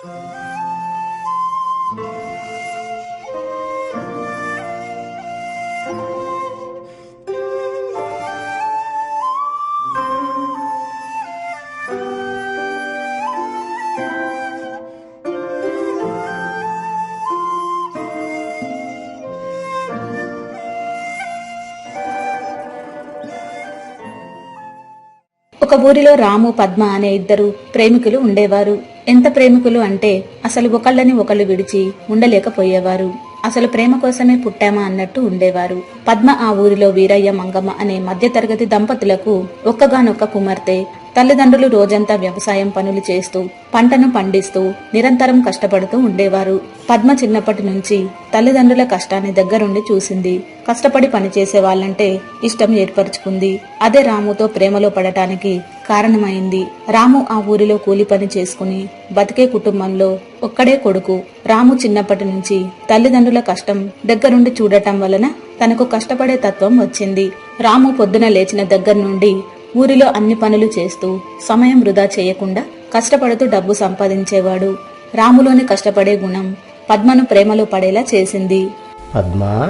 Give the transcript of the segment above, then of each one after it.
ఒక ఊరిలో రాము పద్మ అనే ఇద్దరు ప్రేమికులు ఉండేవారు. ఎంత ప్రేమికులు అంటే అసలు ఒకళ్ళని ఒకళ్ళు విడిచి ఉండలేకపోయేవారు. అసలు ప్రేమ కోసమే పుట్టామా అన్నట్టు ఉండేవారు. పద్మ ఆ ఊరిలో వీరయ్య మంగమ్మ అనే మధ్యతరగతి దంపతులకు ఒక్కగానొక్క కుమార్తె తల్లిదండ్రులు రోజంతా వ్యవసాయం పనులు చేస్తూ పంటను పండిస్తూ నిరంతరం కష్టపడుతూ ఉండేవారు. పద్మ చిన్నప్పటి నుంచి తల్లిదండ్రుల కష్టాన్ని దగ్గరుండి చూసింది. కష్టపడి పనిచేసే వాళ్ళంటే ఇష్టం ఏర్పరచుకుంది. అదే రాముతో ప్రేమలో పడటానికి కారణమైంది. రాము ఆ ఊరిలో కూలి పని చేసుకుని బతికే కుటుంబంలో ఒక్కడే కొడుకు. రాము చిన్నప్పటి నుంచి తల్లిదండ్రుల కష్టం దగ్గరుండి చూడటం వలన తనకు కష్టపడే తత్వం వచ్చింది. రాము పొద్దున లేచిన దగ్గర నుండి ఊరిలో అన్ని పనులు చేస్తూ సమయం వృధా చేయకుండా కష్టపడుతూ డబ్బు సంపాదించేవాడు. రాములోని కష్టపడే గుణం పద్మను ప్రేమలో పడేలా చేసింది. పద్మ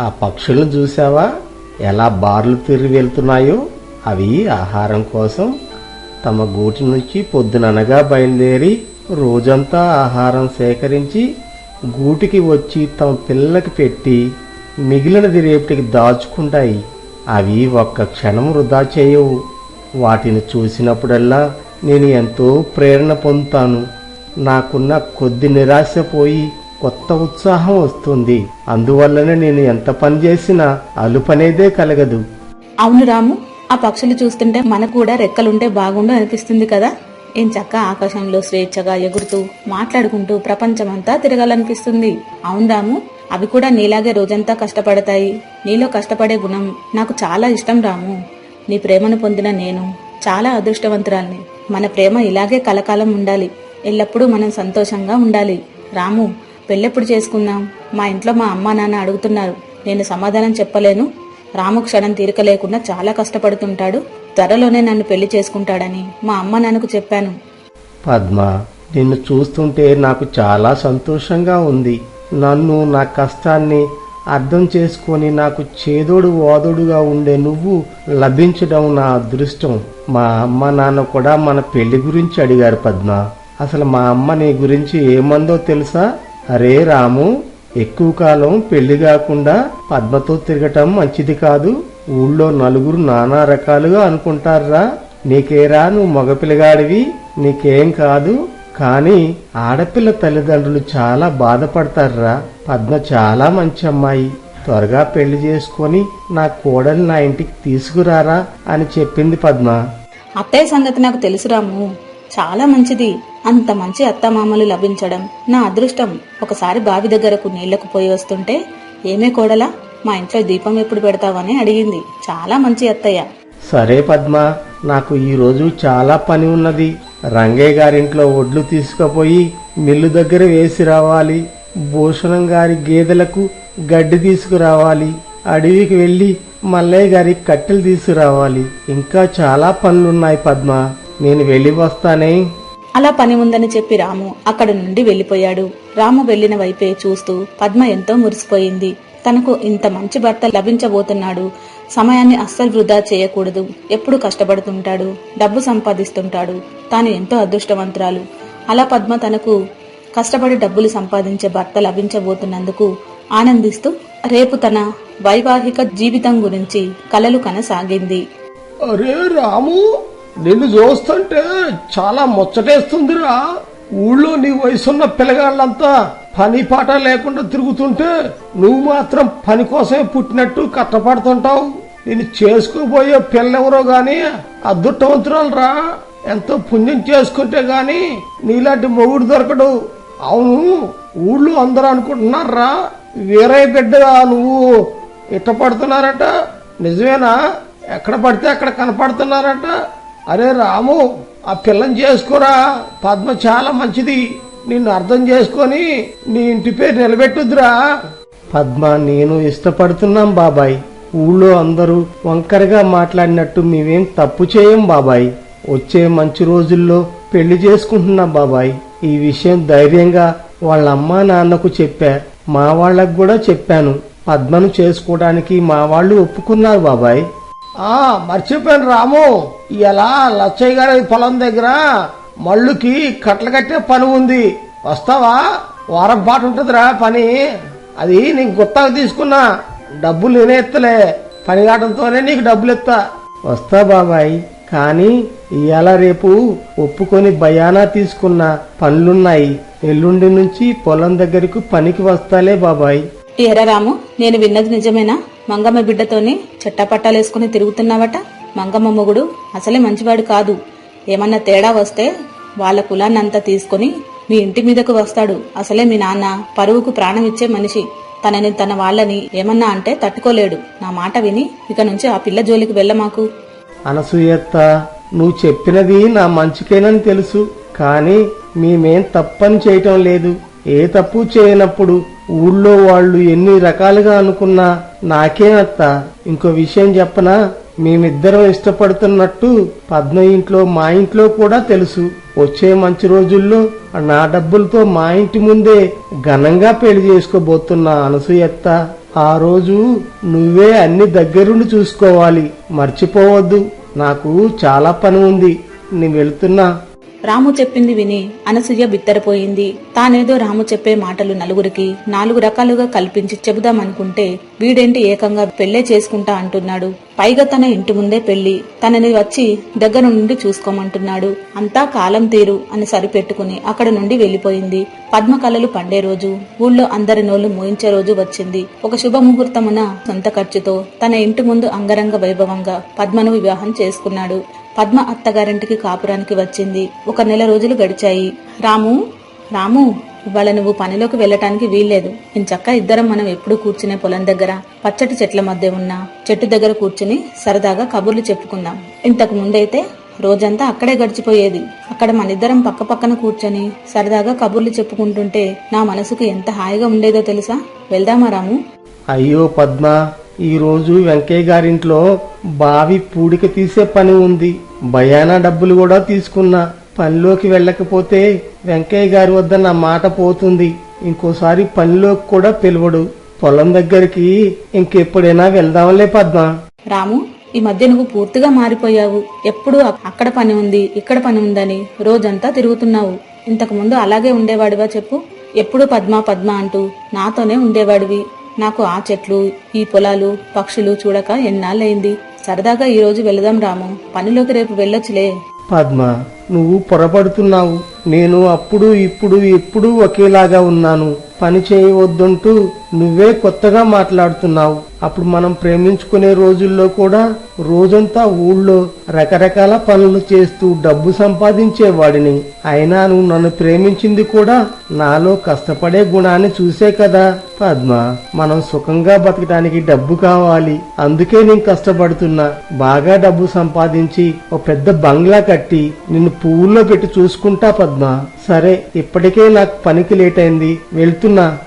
ఆ పక్షులను చూసావా ఎలా బార్లు తిరిగి వెళ్తున్నాయో? అవి ఆహారం కోసం తమ గూటి నుంచి పొద్దుననగా బయలుదేరి రోజంతా ఆహారం సేకరించి గూటికి వచ్చి తమ పిల్లలకి పెట్టి మిగిలినది రేపటికి దాచుకుంటాయి. అవి ఒక్క క్షణం వృధా చేయవు. వాటిని చూసినప్పుడల్లా నేను ఎంతో ప్రేరణ పొందుతాను. నాకున్న కొద్ది నిరాశ పోయి కొత్త ఉత్సాహం వస్తుంది. అందువల్లనే నేను ఎంత పని చేసినా అలుపనేదే కలగదు. అవును రాము ఆ పక్షులు చూస్తుంటే మనకు కూడా రెక్కలుంటే బాగుండు అనిపిస్తుంది కదా. ఏం చక్క ఆకాశంలో స్వేచ్ఛగా ఎగురుతూ మాట్లాడుకుంటూ ప్రపంచమంతా తిరగాలనిపిస్తుంది. అవును రాము అవి కూడా నీలాగే రోజంతా కష్టపడతాయి. నీలో కష్టపడే గుణం నాకు చాలా ఇష్టం రాము. నీ ప్రేమను పొందిన నేను చాలా అదృష్టవంతురాల్ని. మన ప్రేమ ఇలాగే కలకాలం ఉండాలి. ఎల్లప్పుడూ మనం సంతోషంగా ఉండాలి. రాము పెళ్ళెప్పుడు చేసుకుందాం? మా ఇంట్లో మా అమ్మా నాన్న అడుగుతున్నారు. నేను సమాధానం చెప్పలేను. రాము క్షణం తీరిక లేకుండా చాలా కష్టపడుతుంటాడు. త్వరలోనే నన్ను పెళ్ళి చేసుకుంటాడని మా అమ్మ నాన్నకు చెప్పాను. పద్మ నిన్ను చూస్తుంటే నాకు చాలా సంతోషంగా ఉంది. నన్ను నా కష్టాన్ని అర్థం చేసుకొని నాకు చేదోడు వాదోడుగా ఉండే నువ్వు లభించడం నా అదృష్టం. మా అమ్మ నాన్న కూడా మన పెళ్ళి గురించి అడిగారు పద్మ. అసలు మా అమ్మ నీ గురించి ఏమందో తెలుసా? అరే రాము ఎక్కువ కాలం పెళ్ళి కాకుండా పద్మతో తిరగటం మంచిది కాదు. ఊళ్ళో నలుగురు నానా రకాలుగా అనుకుంటారా? నీకేరా నువ్వు మగపిల్లగాడివి? నీకేం కాదు. కానీ ఆడపిల్ల తల్లిదండ్రులు చాలా బాధపడతారా పద్మ చాలా మంచి అమ్మాయి. త్వరగా పెళ్ళి చేసుకొని నా కోడలు నా ఇంటికి తీసుకురారా అని చెప్పింది పద్మ. అత్తయ్య సంగతి నాకు తెలుసు రాము చాలా మంచిది. అంత మంచి అత్తమామలు లభించడం నా అదృష్టం. ఒకసారి బావి దగ్గరకు నీళ్ళకు పోయి వస్తుంటే ఏమే కోడలా మా ఇంట్లో దీపం ఎప్పుడు పెడతావని అడిగింది. చాలా మంచి అత్తయ్య. సరే పద్మ నాకు ఈ రోజు చాలా పని ఉన్నది. రంగయ్య గారింట్లో ఒడ్లు తీసుకుపోయి మిల్లు దగ్గర వేసి రావాలి. భూషణం గారి గేదెలకు గడ్డి తీసుకురావాలి. అడవికి వెళ్ళి మల్లయ్య గారికి కట్టెలు తీసుకురావాలి. ఇంకా చాలా పనులున్నాయి పద్మ. నేను వెళ్ళి వస్తానే. అలా పని ఉందని చెప్పి రాము అక్కడి నుండి వెళ్ళిపోయాడు రాము వెళ్ళిన వైపే చూస్తూ పద్మ ఎంతో మురిసిపోయింది. తనకు ఇంత మంచి భర్త లభించబోతున్నాడు. సమయాన్ని అస్సలు వృధా చేయకూడదు. ఎప్పుడు కష్టపడుతుంటాడు డబ్బు సంపాదిస్తుంటాడు. తాను ఎంతో అదృష్టవంతురాలు. అలా పద్మ తనకు కష్టపడి డబ్బులు సంపాదించే భర్త లభించబోతున్నందుకు ఆనందిస్తూ రేపు తన వైవాహిక జీవితం గురించి కలలు కనసాగింది. అరే రాము నిన్ను చూస్తుంటే చాలా ముచ్చటేస్తుందిరా. ఊళ్ళో నీ వయసున్న పిల్లగాళ్ళంతా పని పాట లేకుండా తిరుగుతుంటే నువ్వు మాత్రం పని కోసమే పుట్టినట్టు కష్టపడుతుంటావు నేను చేసుకోబోయే పిల్లెవరో గాని అదృష్టవంతురాలు రా ఎంతో పుణ్యం చేసుకుంటే గాని నీలాంటి మొగుడు దొరకడు. అవును ఊళ్ళో అందరూ అనుకుంటున్నారా? వేరే బిడ్డ నువ్వు ఇష్టపడుతున్నారట? నిజమేనా? ఎక్కడ పడితే అక్కడ కనపడుతున్నారట? అరే రాము ఆ పిల్లని చేసుకోరా. పద్మ చాలా మంచిది. నిన్ను అర్థం చేసుకొని నీ ఇంటి పేరు నిలబెట్టుద్దురా. పద్మ నేను ఇష్టపడుతున్నాం బాబాయ్. ఊళ్ళో అందరూ వంకరగా మాట్లాడినట్టు మేమేం తప్పు చేయం బాబాయ్. వచ్చే మంచి రోజుల్లో పెళ్ళి చేసుకుంటున్నాం బాబాయ్. ఈ విషయం ధైర్యంగా వాళ్ళ అమ్మా నాన్నకు చెప్పా. మా వాళ్ళకు కూడా చెప్పాను. పద్మను చేసుకోవడానికి మా వాళ్ళు ఒప్పుకున్నారు బాబాయ్. ఆ మర్చిపోయాను రాము. ఇలా లచ్చయ్య గారి పొలం దగ్గర మళ్ళుకి కట్టలు కట్టే పని ఉంది. వస్తావా? వారం పాటు ఉంటుందిరా పని. అది నీకు గుత్తగా తీసుకున్నా. డబ్బులు నేనే ఎత్తలే. పని కావడంతోనే నీకు డబ్బులు ఎత్తా. వస్తా బాబాయ్. కానీ ఇవాళ రేపు ఒప్పుకొని భయానా తీసుకున్న పనులున్నాయి. ఎల్లుండి నుంచి పొలం దగ్గరకు పనికి వస్తాలే బాబాయ్. ఏరా రాము నేను విన్నది నిజమేనా? మంగమ్మ బిడ్డతోని చెట్టపట్టాలేసుకుని తిరుగుతున్నావట? మంగమ్మ మొగుడు అసలే మంచివాడు కాదు. ఏమన్నా తేడా వస్తే వాళ్ళ కులాన్నంతా తీసుకుని మీ ఇంటి మీదకు వస్తాడు. అసలే మీ నాన్న పరువుకు ప్రాణం ఇచ్చే మనిషి. తనని తన వాళ్ళని ఏమన్నా అంటే తట్టుకోలేడు. నా మాట విని ఇక నుంచి ఆ పిల్ల జోలికి వెళ్ళమాకు. అనసూయత్త నువ్వు చెప్పినది నా మంచికేనని తెలుసు కానీ మేమేం తప్పని చేయటం లేదు. ఏ తప్పు చేయనప్పుడు ఊళ్ళో వాళ్ళు ఎన్ని రకాలుగా అనుకున్నా నాకేనత్త. ఇంకో విషయం చెప్పనా? మేమిద్దరం ఇష్టపడుతున్నట్టు పద్మ ఇంట్లో మా ఇంట్లో కూడా తెలుసు. వచ్చే మంచి రోజుల్లో నా డబ్బులతో మా ఇంటి ముందే ఘనంగా పెళ్ళి చేసుకోబోతున్నా అనసూయత్త ఆ రోజు నువ్వే అన్ని దగ్గరుండి చూసుకోవాలి. మర్చిపోవద్దు. నాకు చాలా పని ఉంది. నేను వెళుతున్నా. రాము చెప్పింది విని అనసూయ బిత్తరపోయింది. తానేదో రాము చెప్పే మాటలు నలుగురికి నాలుగు రకాలుగా కల్పించి చెబుదామనుకుంటే వీడేంటి ఏకంగా పెళ్ళే చేసుకుంటా అంటున్నాడు. పైగా తన ఇంటి ముందే పెళ్ళి తనని వచ్చి దగ్గర నుండి చూసుకోమంటున్నాడు. అంతా కాలం తీరు అని సరిపెట్టుకుని అక్కడ నుండి వెళ్ళిపోయింది పద్మ కళలు పండే రోజు ఊళ్ళో అందరి నోళ్ళు మోయించే రోజు వచ్చింది. ఒక శుభముహూర్తమున సొంత ఖర్చుతో తన ఇంటి ముందు అంగరంగ వైభవంగా పద్మను వివాహం చేసుకున్నాడు. పద్మ అత్తగారింటికి కాపురానికి వచ్చింది. ఒక నెల రోజులు గడిచాయి. రాము రాము ఇవాళ నువ్వు పనిలోకి వెళ్ళటానికి వీల్లేదు. ఇంచక్క ఇద్దరం మనం ఎప్పుడు కూర్చునే పొలం దగ్గర పచ్చటి చెట్ల మధ్య ఉన్న చెట్టు దగ్గర కూర్చుని సరదాగా కబుర్లు చెప్పుకుందాం. ఇంతకు ముందైతే రోజంతా అక్కడే గడిచిపోయేది. అక్కడ మనిద్దరం పక్క పక్కన కూర్చొని సరదాగా కబుర్లు చెప్పుకుంటుంటే నా మనసుకు ఎంత హాయిగా ఉండేదో తెలుసా? వెళ్దామా రాము? అయ్యో పద్మ ఈ రోజు వెంకయ్య గారింట్లో బావి పూడిక తీసే పని ఉంది. భయానా డబ్బులు కూడా తీసుకున్నా. పనిలోకి వెళ్ళకపోతే వెంకయ్య గారి వద్ద నా మాట పోతుంది. ఇంకోసారి పనిలోకి కూడా పిలవడు. పొలం దగ్గరికి ఇంకెప్పుడైనా వెళ్దాంలే పద్మ. రాము ఈ మధ్య నువ్వు పూర్తిగా మారిపోయావు. ఎప్పుడు అక్కడ పని ఉంది ఇక్కడ పని ఉందని రోజంతా తిరుగుతున్నావు. ఇంతకు ముందు అలాగే ఉండేవాడివా చెప్పు. ఎప్పుడు పద్మ పద్మ అంటూ నాతోనే ఉండేవాడివి. నాకు ఆ చెట్లు ఈ పొలాలు పక్షులు చూడక ఎన్నాళ్ళైంది సరదాగా ఈ రోజు వెళదాం రాము. పనిలోకి రేపు వెళ్ళొచ్చులే. పద్మ నువ్వు పొరపడుతున్నావు. నేను అప్పుడు ఇప్పుడు ఎప్పుడూ ఒకేలాగా ఉన్నాను. పని చేయవద్దంటూ నువ్వే కొత్తగా మాట్లాడుతున్నావు. అప్పుడు మనం ప్రేమించుకునే రోజుల్లో కూడా రోజంతా ఊళ్ళో రకరకాల పనులు చేస్తూ డబ్బు సంపాదించేవాడిని అయినా నువ్వు నన్ను ప్రేమించింది కూడా నాలో కష్టపడే గుణాన్ని చూసే కదా పద్మ. మనం సుఖంగా బతకడానికి డబ్బు కావాలి. అందుకే నేను కష్టపడుతున్నా. బాగా డబ్బు సంపాదించి ఒక పెద్ద బంగ్లా కట్టి నిన్ను పువ్వుల్లో పెట్టి చూసుకుంటా పద్మ. సరే ఇప్పటికే నాకు పనికి లేట్ అయింది. వెళ్తున్నా.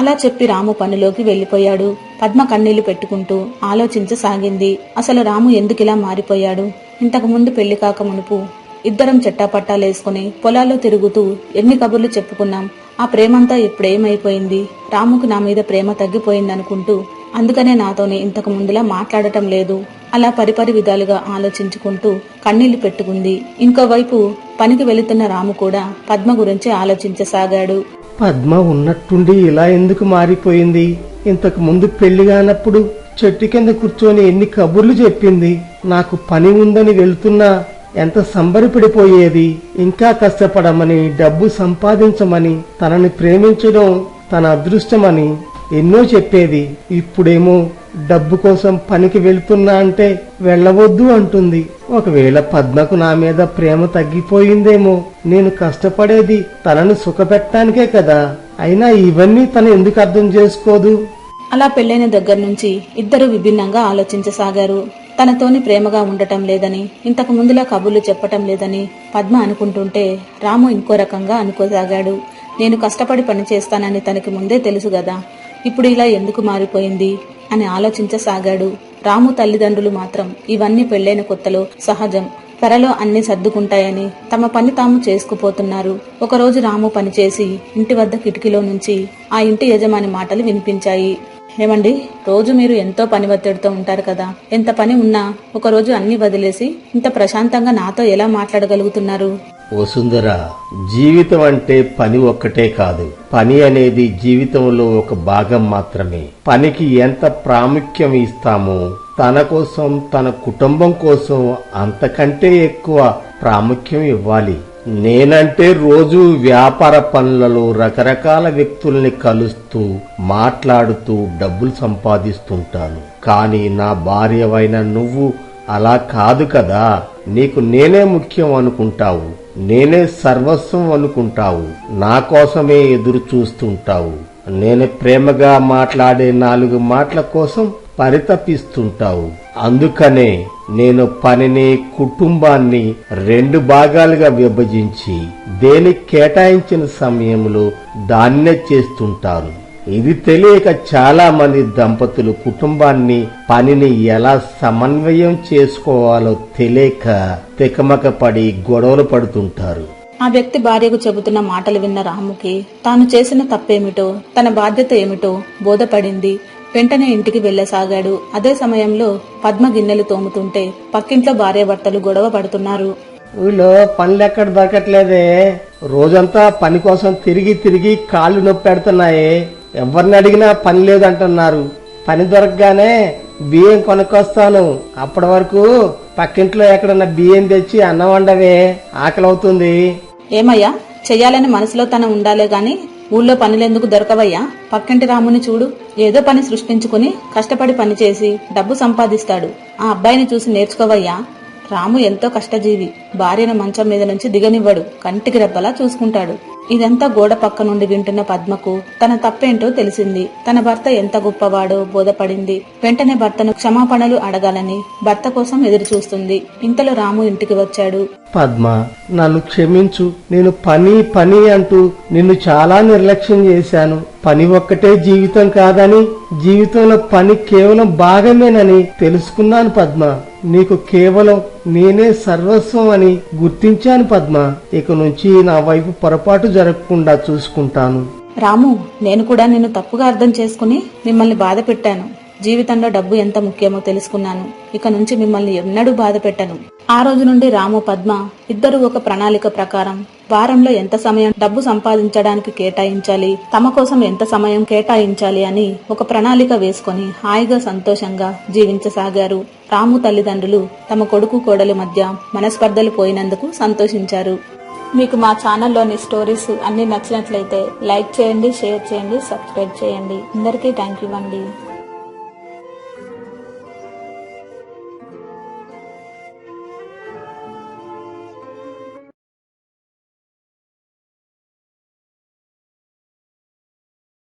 అలా చెప్పి రాము పనిలోకి వెళ్ళిపోయాడు పద్మ కన్నీళ్ళు పెట్టుకుంటూ ఆలోచించసాగింది. అసలు రాము ఎందుకిలా మారిపోయాడు? ఇంతకు ముందు పెళ్ళి కాక మునుపు ఇద్దరం చెట్టాపట్టాలేసుకుని పొలాల్లో తిరుగుతూ ఎన్ని కబుర్లు చెప్పుకున్నాం. ఆ ప్రేమంతా ఇప్పుడేమైపోయింది? రాముకు నా మీద ప్రేమ తగ్గిపోయిందనుకుంటూ అందుకనే నాతోనే ఇంతకు ముందులా మాట్లాడటం లేదు. అలా పరిపరి విధాలుగా ఆలోచించుకుంటూ కన్నీళ్ళు పెట్టుకుంది. ఇంకోవైపు పనికి వెళుతున్న రాము కూడా పద్మ గురించి ఆలోచించసాగాడు. పద్మ ఉన్నట్టుండి ఇలా ఎందుకు మారిపోయింది? ఇంతకు ముందు పెళ్ళి కానప్పుడు చెట్టు కింద కూర్చొని ఎన్ని కబుర్లు చెప్పింది? నాకు పని ఉందని వెళ్తున్నా ఎంత సంబరపడిపోయేది? ఇంకా కష్టపడమని డబ్బు సంపాదించమని తనని ప్రేమించడం తన అదృష్టమని. ఎన్నో చెప్పేది ఇప్పుడేమో డబ్బు కోసం పనికి వెళ్తున్నా అంటే వెళ్ళవద్దు అంటుంది. ఒకవేళ పద్మకు నా మీద ప్రేమ తగ్గిపోయిందేమో నేను కష్టపడేది తనను సుఖపెట్టడానికే కదా అయినా ఇవన్నీ తను ఎందుకు అర్థం చేసుకోదు? అలా పెళ్ళైన దగ్గర నుంచి ఇద్దరు విభిన్నంగా ఆలోచించసాగారు. తనతోని ప్రేమగా ఉండటం లేదని ఇంతకు ముందులా కబుర్లు చెప్పటం లేదని పద్మ అనుకుంటుంటే రాము ఇంకో రకంగా అనుకోసాగాడు. నేను కష్టపడి పని చేస్తానని తనకి ముందే తెలుసు గదా ఇప్పుడు ఇలా ఎందుకు మారిపోయింది? అని ఆలోచించసాగాడు. రాము తల్లిదండ్రులు మాత్రం ఇవన్నీ పెళ్ళైన కొత్తలో సహజం. త్వరలో అన్ని సర్దుకుంటాయని తమ పని తాము చేసుకుపోతున్నారు. ఒకరోజు రాము పనిచేసి ఇంటి వద్ద కిటికీలో నుంచి ఆ ఇంటి యజమాని మాటలు వినిపించాయి. ఏమండి రోజు మీరు ఎంతో పని ఒత్తిడితో ఉంటారు కదా. ఎంత పని ఉన్నా ఒకరోజు అన్ని వదిలేసి ఇంత ప్రశాంతంగా నాతో ఎలా మాట్లాడగలుగుతున్నారు? వసుంధర జీవితం అంటే పని ఒక్కటే కాదు. పని అనేది జీవితంలో ఒక భాగం మాత్రమే. పనికి ఎంత ప్రాముఖ్యం ఇస్తామో తన కోసం తన కుటుంబం కోసం అంతకంటే ఎక్కువ ప్రాముఖ్యం ఇవ్వాలి. నేనంటే రోజు వ్యాపార పనులలో రకరకాల వ్యక్తుల్ని కలుస్తూ మాట్లాడుతూ డబ్బులు సంపాదిస్తుంటాను. కానీ నా భార్యవైన నువ్వు అలా కాదు కదా. నీకు నేనే ముఖ్యం అనుకుంటావు. నేనే సర్వస్వం అనుకుంటావు నా కోసమే ఎదురు చూస్తుంటావు. నేను ప్రేమగా మాట్లాడే నాలుగు మాటల కోసం పరితపిస్తుంటావు. అందుకనే నేను పనిని కుటుంబాన్ని రెండు భాగాలుగా విభజించి దేనికి కేటాయించిన సమయంలో దాన్నే చేస్తుంటాను. ఇది తెలియక చాలా మంది దంపతులు కుటుంబాన్ని పనిని ఎలా సమన్వయం చేసుకోవాలో తెలియక తికమక పడి గొడవలు పడుతుంటారు. ఆ వ్యక్తి భార్యకు చెబుతున్న మాటలు విన్న రాముకి తాను చేసిన తప్పేమిటో తన బాధ్యత ఏమిటో బోధపడింది. వెంటనే ఇంటికి వెళ్ళసాగాడు అదే సమయంలో పద్మ గిన్నెలు తోముతుంటే పక్కింట్లో భార్యాభర్తలు గొడవ పడుతున్నారు. ఊళ్ళో పనులు ఎక్కడ దొరకట్లేదే? రోజంతా పని కోసం తిరిగి తిరిగి కాళ్ళు నొప్పి పెడుతున్నాయి ఎవరిని అడిగినా పని లేదంటున్నారు. పని దొరకగానే బియ్యం కొనుక్కొస్తాను. అప్పటి వరకు పక్కింట్లో ఎక్కడన్నా బియ్యం తెచ్చి అన్నం వండవే. ఆకలి అవుతుంది ఏమయ్యా? చెయ్యాలని మనసులో తన ఉండాలే గాని ఊళ్ళో పనులెందుకు దొరకవయ్యా? పక్కింటి రాముని చూడు. ఏదో పని సృష్టించుకుని కష్టపడి పనిచేసి డబ్బు సంపాదిస్తాడు. ఆ అబ్బాయిని చూసి నేర్చుకోవయ్యా. రాము ఎంతో కష్టజీవి. భార్యను మంచం మీద నుంచి దిగనివ్వడు. కంటికి రెప్పలా చూసుకుంటాడు. ఇదంతా గోడ పక్క నుండి వింటున్న పద్మకు తన తప్పేంటో తెలిసింది. తన భర్త ఎంత గొప్పవాడో బోధపడింది. వెంటనే భర్తను క్షమాపణలు అడగాలని భర్త కోసం ఎదురు చూస్తుంది ఇంతలో రాము ఇంటికి వచ్చాడు. పద్మ నన్ను క్షమించు. నేను పని పని అంటూ నిన్ను చాలా నిర్లక్ష్యం చేశాను. పని ఒక్కటే జీవితం కాదని జీవితంలో పని కేవలం భాగమేనని తెలుసుకున్నాను పద్మ. నీకు కేవలం నేనే సర్వస్వం అని గుర్తించాను పద్మ. ఇక నుంచి నా వైపు పొరపాటు జరగకుండా చూసుకుంటాను. రాము నేను కూడా నిన్ను తప్పుగా అర్థం చేసుకుని మిమ్మల్ని బాధ పెట్టాను జీవితంలో డబ్బు ఎంత ముఖ్యమో తెలుసుకున్నాను. ఇక నుంచి మిమ్మల్ని ఎన్నడూ బాధ పెట్టను. ఆ రోజు నుండి రాము పద్మ ఇద్దరు ఒక ప్రణాళిక ప్రకారం వారంలో ఎంత సమయం డబ్బు సంపాదించడానికి కేటాయించాలి తమ కోసం ఎంత సమయం కేటాయించాలి అని ఒక ప్రణాళిక వేసుకొని హాయిగా సంతోషంగా జీవించసాగారు. రాము తల్లిదండ్రులు తమ కొడుకు కోడలి మధ్య మనస్పర్ధలు పోయినందుకు సంతోషించారు. మీకు మా ఛానల్లోని స్టోరీస్ అన్ని నచ్చినట్లయితే లైక్ చేయండి షేర్ చేయండి సబ్స్క్రైబ్ చేయండి. అందరికీ థ్యాంక్ యూ అండి.